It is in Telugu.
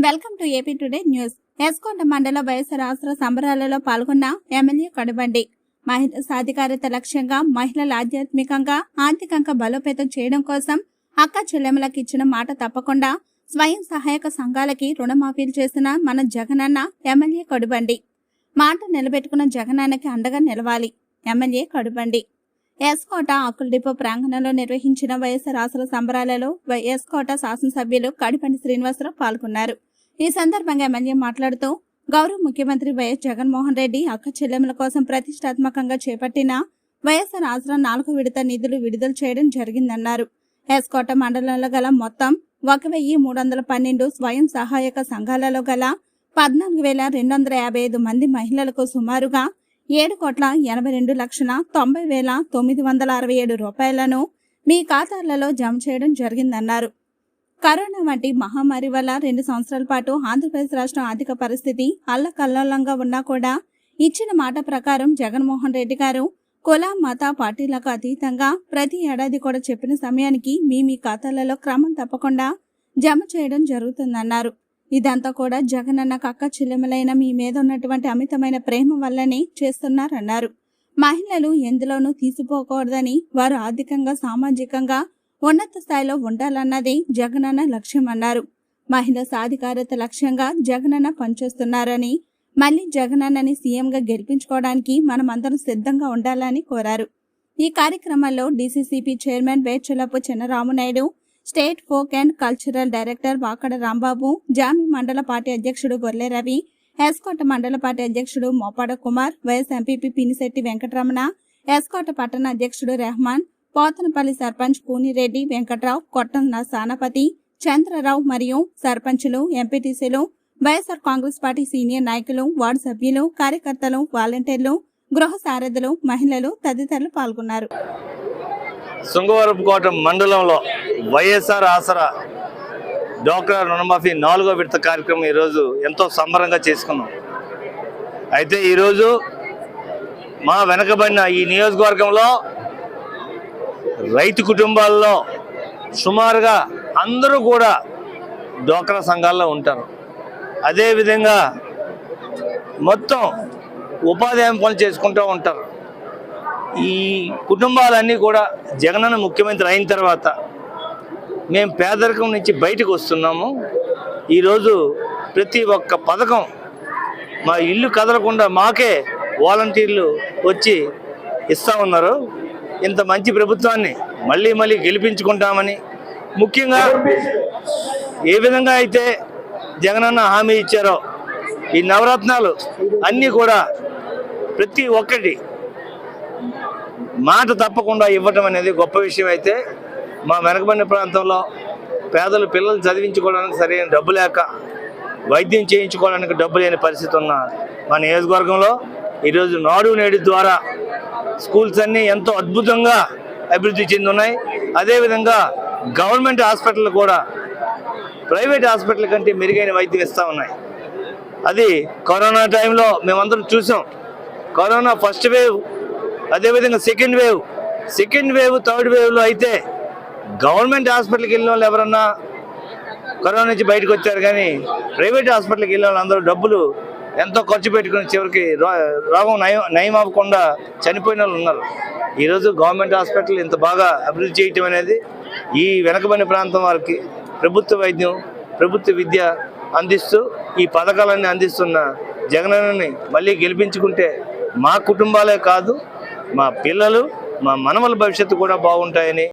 Welcome to AP today news. ఎస్కొండ మండల వైఎస్ఆర్ ఆసరా సంబరాలలో పాల్గొన్న ఎమ్మెల్యే కడుబండి. మహిళా సాధికారత లక్ష్యంగా మహిళల ఆధ్యాత్మికంగా ఆర్థికంగా బలోపేతం చేయడం కోసం అక్క చెల్లెమ్మలకు ఇచ్చిన మాట తప్పకుండా స్వయం సహాయక సంఘాలకి రుణమాఫీలు చేసిన మన జగనన్న ఎమ్మెల్యే కడుబండి. మాట నిలబెట్టుకున్న జగనన్నకి అండగా నిలవాలి ఎమ్మెల్యే కడుబండి. ఎస్కోట ఆకుల డిపో ప్రాంగణంలో నిర్వహించిన వైఎస్ఆర్ ఆసరా సంబరాలలో వై- ఎస్కోట శాసనసభ్యులు కడిపండి శ్రీనివాసరావు పాల్గొన్నారు. ఈ సందర్భంగా ఎమ్మెల్యే మాట్లాడుతూ గౌరవ ముఖ్యమంత్రి వైఎస్ జగన్మోహన్ రెడ్డి అక్క చెల్లెముల కోసం ప్రతిష్టాత్మకంగా చేపట్టిన వైఎస్ఆర్ ఆసరా నాలుగు విడత నిధులు విడుదల చేయడం జరిగిందన్నారు. ఎస్కోట మండలంలో గల మొత్తం ఒక వెయ్యి మూడు వందల పన్నెండు స్వయం సహాయక సంఘాలలో గల పద్నాలుగు వేల రెండు వందల యాభై ఐదు మంది మహిళలకు సుమారుగా ఏడు కోట్ల ఎనభై రెండు లక్షల తొంభై వేల తొమ్మిది వందల అరవై ఏడు రూపాయలను మీ ఖాతాలలో జమ చేయడం జరిగిందన్నారు. కరోనా వంటి మహమ్మారి వల్ల రెండు సంవత్సరాల పాటు ఆంధ్రప్రదేశ్ రాష్ట్రం ఆర్థిక పరిస్థితి అల్లకల్లోలంగా ఉన్నా కూడా ఇచ్చిన మాట ప్రకారం జగన్మోహన్ రెడ్డి గారు కుల మత పార్టీలకు అతీతంగా ప్రతి ఏడాది కూడా చెప్పిన సమయానికి మీ మీ ఖాతాలలో క్రమం తప్పకుండా జమ చేయడం జరుగుతుందన్నారు. ఇదంతా కూడా జగన్ అన్న కక్క చెల్లెమలైన మీ మీద ఉన్నటువంటి అమితమైన ప్రేమ వల్లనే చేస్తున్నారన్నారు. మహిళలు ఎందులోనూ తీసిపోకూడదని వారు ఆర్థికంగా సామాజికంగా ఉన్నత స్థాయిలో ఉండాలన్నది జగనన్న లక్ష్యం అన్నారు సాధికారత లక్ష్యంగా జగనన్న పనిచేస్తున్నారని మళ్ళీ జగనన్నని సీఎంగా గెలిపించుకోవడానికి మనమందరం సిద్ధంగా ఉండాలని కోరారు. ఈ కార్యక్రమంలో DCCB chairman Vechalapu Chinnaramunaidu state folk and cultural director Vakada Rambabu Jami మండల పార్టీ అధ్యక్షుడు గొర్లె రవి ఎస్కోట మండల పార్టీ అధ్యక్షుడు మోపాడ కుమార్ వైఎస్ ఎంపీపీ పినిశెట్టి వెంకటరమణ ఎస్కోట పట్టణ అధ్యక్షుడు రెహమాన్ పోతనపల్లి సర్పంచ్ కూనిరెడ్డి వెంకట్రావు కొట్టం సానపతి చంద్రరావు మరియు సర్పంచులు ఎంపీటీసీలు వైఎస్ఆర్ కాంగ్రెస్ పార్టీ సీనియర్ నాయకులు వార్డు సభ్యులు కార్యకర్తలు వాలంటీర్లు గృహ సారథులు మహిళలు తదితరులు పాల్గొన్నారు. శృంగవరపుకోట మండలంలో వైఎస్ఆర్ ఆసరా డోక్రా రుణమాఫీ నాలుగో విడత కార్యక్రమం ఈరోజు ఎంతో సంబరంగా చేసుకున్నాం. అయితే ఈరోజు మా వెనకబడిన ఈ నియోజకవర్గంలో రైతు కుటుంబాల్లో సుమారుగా అందరూ కూడా డోక్రా సంఘాల్లో ఉంటారు. అదేవిధంగా మొత్తం ఉపాధి హామీ పనులు చేసుకుంటూ ఉంటారు. ఈ కుటుంబాలన్నీ కూడా జగనన్న ముఖ్యమంత్రి అయిన తర్వాత మేము పేదరికం నుంచి బయటకు వస్తున్నాము. ఈరోజు ప్రతి ఒక్క పథకం మా ఇల్లు కదలకుండా మాకే వాలంటీర్లు వచ్చి ఇస్తూ ఉన్నారు. ఇంత మంచి ప్రభుత్వాన్ని మళ్ళీ మళ్ళీ గెలిపించుకుంటామని. ముఖ్యంగా ఏ విధంగా అయితే జగనన్న హామీ ఇచ్చారో ఈ నవరత్నాలు అన్నీ కూడా ప్రతి ఒక్కటి మాట తప్పకుండా ఇవ్వటం అనేది గొప్ప విషయం అయితే మా వెనకబడిన ప్రాంతంలో పేదలు పిల్లలు చదివించుకోవడానికి సరైన డబ్బు లేక వైద్యం చేయించుకోవడానికి డబ్బు లేని పరిస్థితి ఉన్న మా నియోజకవర్గంలో ఈరోజు నాడు నేడు ద్వారా స్కూల్స్ అన్నీ ఎంతో అద్భుతంగా అభివృద్ధి చెందున్నాయి. అదేవిధంగా గవర్నమెంట్ హాస్పిటల్ కూడా ప్రైవేట్ హాస్పిటల్ కంటే మెరుగైన వైద్యం ఇస్తూ ఉన్నాయి. అది కరోనా టైంలో మేమందరం చూసాం. కరోనా ఫస్ట్ వేవ్ అదేవిధంగా second wave second wave third వేవ్లో అయితే గవర్నమెంట్ హాస్పిటల్కి వెళ్ళిన వాళ్ళు ఎవరన్నా కరోనా నుంచి బయటకు వచ్చారు కానీ ప్రైవేట్ హాస్పిటల్కి వెళ్ళిన వాళ్ళు అందరూ డబ్బులు ఎంతో ఖర్చు పెట్టుకుని చివరికి రో- రోగం నయం నయం అవ్వకుండా చనిపోయిన వాళ్ళు ఉన్నారు. ఈరోజు గవర్నమెంట్ హాస్పిటల్ ఇంత బాగా అభివృద్ధి చేయటం అనేది ఈ వెనకబడిన ప్రాంతం వారికి ప్రభుత్వ వైద్యం ప్రభుత్వ విద్య అందిస్తూ ఈ పథకాలన్నీ అందిస్తున్న జగనన్నని మళ్ళీ గెలిపించుకుంటే మా కుటుంబాలే కాదు మా పిల్లలు మా మనవల భవిష్యత్తు కూడా బాగుంటాయని